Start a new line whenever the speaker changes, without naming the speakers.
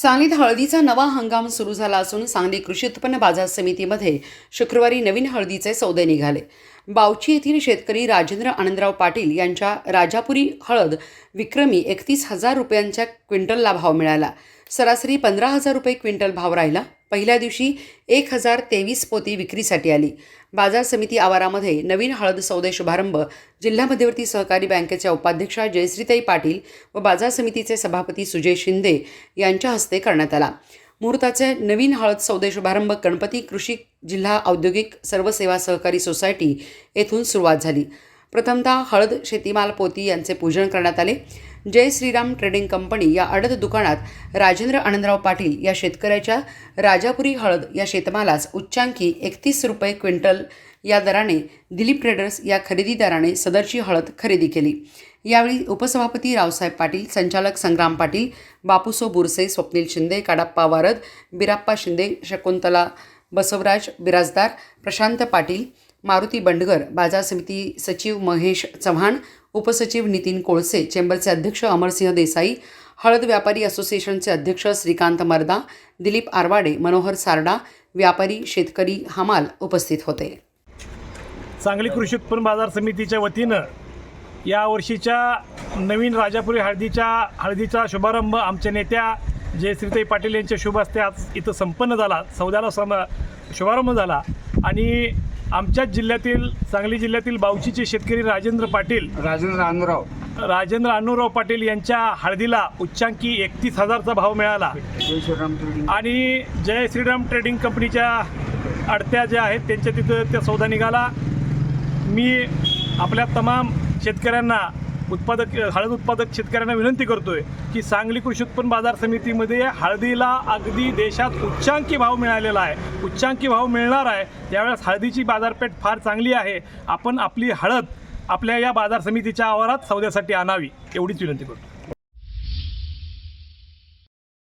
सांगलीत हळदीचा नवा हंगाम सुरू झाला असून सांगली कृषी उत्पन्न बाजार समितीमध्ये शुक्रवारी नवीन हळदीचे सौदे निघाले. बावची येथील शेतकरी राजेंद्र आनंदराव पाटील यांच्या राजापुरी हळद विक्रमी एकतीस हजार रुपयांच्या क्विंटलला भाव मिळाला. सरासरी पंधरा हजार रुपये क्विंटल भाव राहिला. पहिल्या दिवशी एक हजार तेवीस पोती विक्रीसाठी आली. बाजार समिती आवारामध्ये नवीन हळद सौदे शुभारंभ. जिल्हा मध्यवर्ती सहकारी बँकेच्या उपाध्यक्षा जयश्रीताई पाटील व बाजार समितीचे सभापती सुजय शिंदे यांच्या हस्ते करण्यात आला. मुहूर्ताचे नवीन हळद सौदे शुभारंभ गणपती कृषी जिल्हा औद्योगिक सर्व सेवा सहकारी सोसायटी येथून सुरुवात झाली. प्रथमतः हळद शेतीमाल पोती यांचे पूजन करण्यात आले. जय श्रीराम ट्रेडिंग कंपनी या अडद दुकानात राजेंद्र आनंदराव पाटील या शेतकऱ्याच्या राजापुरी हळद या शेतमालास उच्चांकी एकतीस रुपये क्विंटल या दराने दिलीप ट्रेडर्स या खरेदीदाराने सदरची हळद खरेदी केली. यावेळी उपसभापती रावसाहेब पाटील संचालक संग्राम पाटील बापूसो बुरसे स्वप्नील शिंदे काडाप्पा वारद बिराप्पा शिंदे शकुंतला बसवराज बिराजदार प्रशांत पाटील मारुती बंडगर बाजार समिती सचिव महेश चव्हाण उपसचिव नितीन कोळसे चेंबरचे अध्यक्ष अमरसिंह देसाई हळद व्यापारी असोसिएशनचे अध्यक्ष श्रीकांत मर्दा दिलीप आरवाडे मनोहर सारडा व्यापारी शेतकरी हमाल उपस्थित होते.
सांगली कृषी उत्पन्न बाजार समितीच्या वतीनं या वर्षीच्या नवीन राजापुरी हळदीच्या हळदीचा शुभारंभ आमच्या नेत्या जयश्रीताई पाटील यांच्या शुभ हस्ते आज इथं संपन्न झाला. सौद्याला सम शुभारंभ झाला. आणि आमच्याच जिल्ह्यातील सांगली जिल्ह्यातील बावचीचे शेतकरी राजेंद्र पाटील
राजेंद्र आनंदराव
राजेंद्र अनुराव पाटील यांच्या हळदीला उच्चांकी एकतीस हजारचा भाव मिळाला.
जय श्रीराम ट्रेडिंग
आणि जय श्रीराम ट्रेडिंग कंपनीच्या अडत्या ज्या आहेत त्यांच्या तिथं त्या सौदा निघाला. मी आपल्या तमाम शेतकऱ्यांना उत्पादक हळद उत्पादक शेतकऱ्यांना विनंती करतोय की सांगली कृषी उत्पन्न बाजार समितीमध्ये हळदीला अगदी देशात उच्चांकी भाव मिळालेला आहे. उच्चांकी भाव मिळणार आहे. यावेळेस हळदीची बाजारपेठ फार चांगली आहे. आपण आपली हळद आपल्या या बाजार समितीच्या आवारात सौद्यासाठी आणावी एवढीच विनंती करतो.